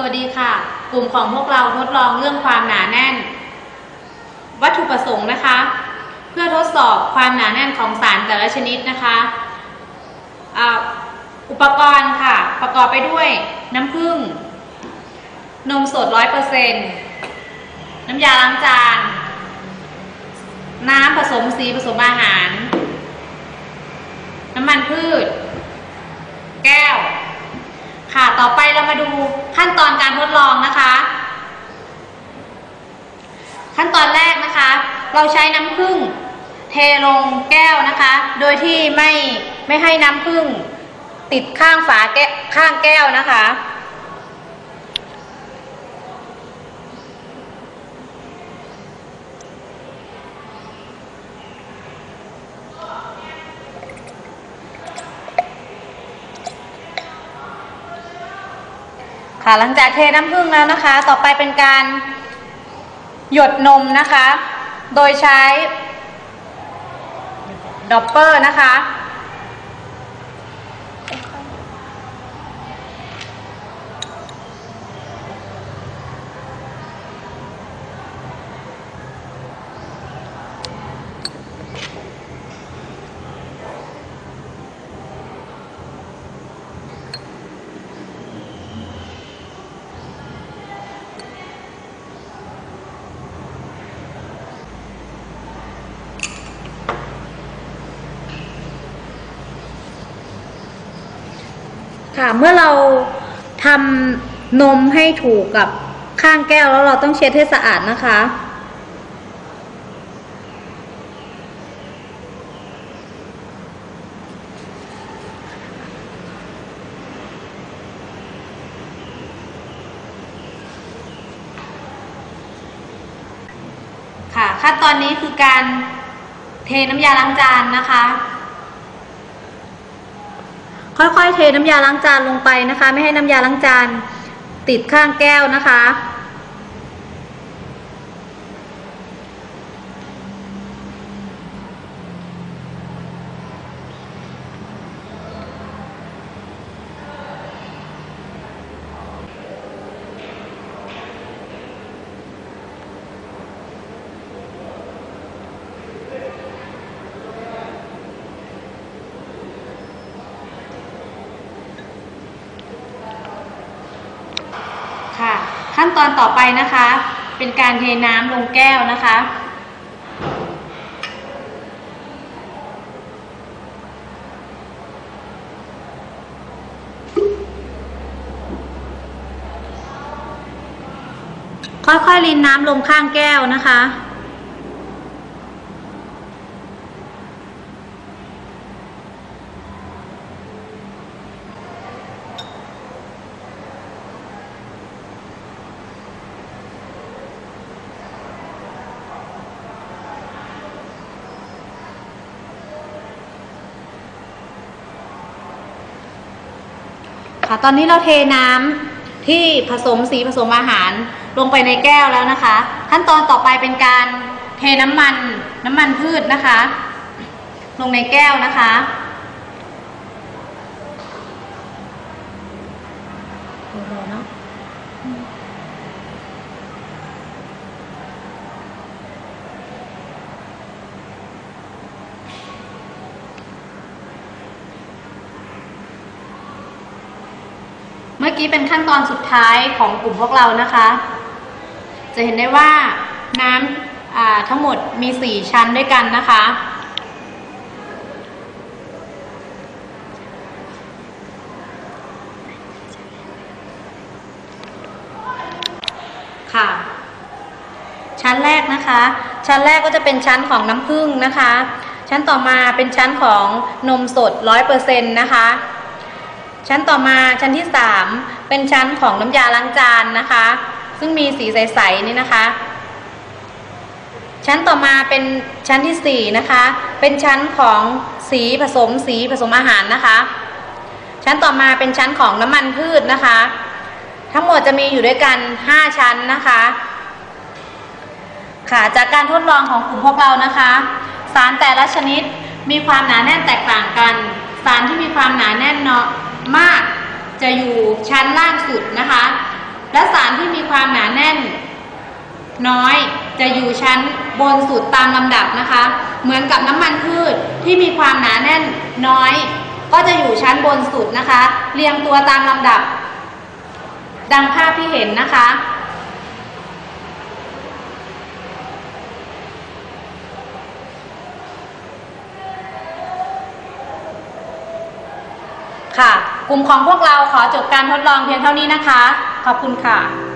สวัสดีค่ะ กลุ่มของพวกเราทดลองเรื่องความหนาแน่น วัตถุประสงค์นะคะ เพื่อทดสอบความหนาแน่นของสารแต่ละชนิดนะคะอุปกรณ์ค่ะ ประกอบไปด้วยน้ำผึ้งนมสด 100%น้ำยาล้างจาน น้ำผสมสีผสมอาหาร น้ำมันพืช แก้ว ค่ะ ต่อไปเรามาดูขั้นตอนการทดลองนะคะ ขั้นตอนแรกนะคะ เราใช้น้ำผึ้งเทลงแก้วนะคะ โดยที่ไม่ไม่ให้น้ำผึ้งติดข้างฝาแก้ข้างแก้วนะคะ ค่ะ หลังจากเทน้ำผึ้งแล้วนะคะ ต่อไปเป็นการหยดนมนะคะ โดยใช้ดอปเปอร์นะคะ ค่ะ เมื่อเราทำนมให้ถูกกับข้างแก้วแล้วเราต้องเช็ดให้สะอาดนะคะ ค่ะขั้นตอนนี้คือการเทน้ำยาล้างจานนะคะ ค่อยๆ เทน้ำยาล้างจานลงไปนะคะ ไม่ให้น้ำยาล้างจานติดข้างแก้วนะคะ ค่ะ ขั้นตอนต่อไปนะคะ เป็นการเทน้ำลงแก้วนะคะ ค่อยๆรินน้ำลงข้างแก้วนะคะ ค่ะ ตอนนี้เราเทน้ำที่ผสมสีผสมอาหารลงไปในแก้วแล้วนะคะ ขั้นตอนต่อไปเป็นการเทน้ำมันน้ำมันพืชนะคะ ลงในแก้วนะคะ เมื่อกี้เป็นขั้นตอนสุดท้ายของกลุ่มพวกเรานะคะ จะเห็นได้ว่าน้ำทั้งหมดมี 4 ชั้นด้วยกันนะคะ ค่ะ ชั้นแรกนะคะ ชั้นแรกก็จะเป็นชั้นของน้ำผึ้งนะคะ ชั้นต่อมาเป็นชั้นของนมสด 100%นะคะ ชั้นต่อมาชั้นที่ 3 เป็นชั้นของน้ำยาล้างจานนะคะ ซึ่งมีสีใสๆนี่นะคะ ชั้นต่อมาเป็นชั้นที่4นะคะ เป็นชั้นของสีผสมสีผสมอาหารนะคะ ชั้นต่อมาเป็นชั้นของน้ำมันพืชนะคะ ทั้งหมดจะมีอยู่ด้วยกัน 5 ชั้นนะคะ ค่ะจากการทดลองของกลุ่มพวกเรานะคะ สารแต่ละชนิดมีความหนาแน่นแตกต่างกัน มากจะอยู่ชั้นล่างสุดนะคะ และสารที่มีความหนาแน่น น้อยจะอยู่ชั้นบนสุดตามลำดับนะคะ เหมือนกับน้ำมันพืชที่มีความหนาแน่นน้อย ก็จะอยู่ชั้นบนสุดนะคะ เรียงตัวตามลำดับ ดังภาพที่เห็นนะคะ ค่ะ กลุ่มของพวกเราขอจบการทดลองเพียงเท่านี้นะคะ ขอบคุณค่ะ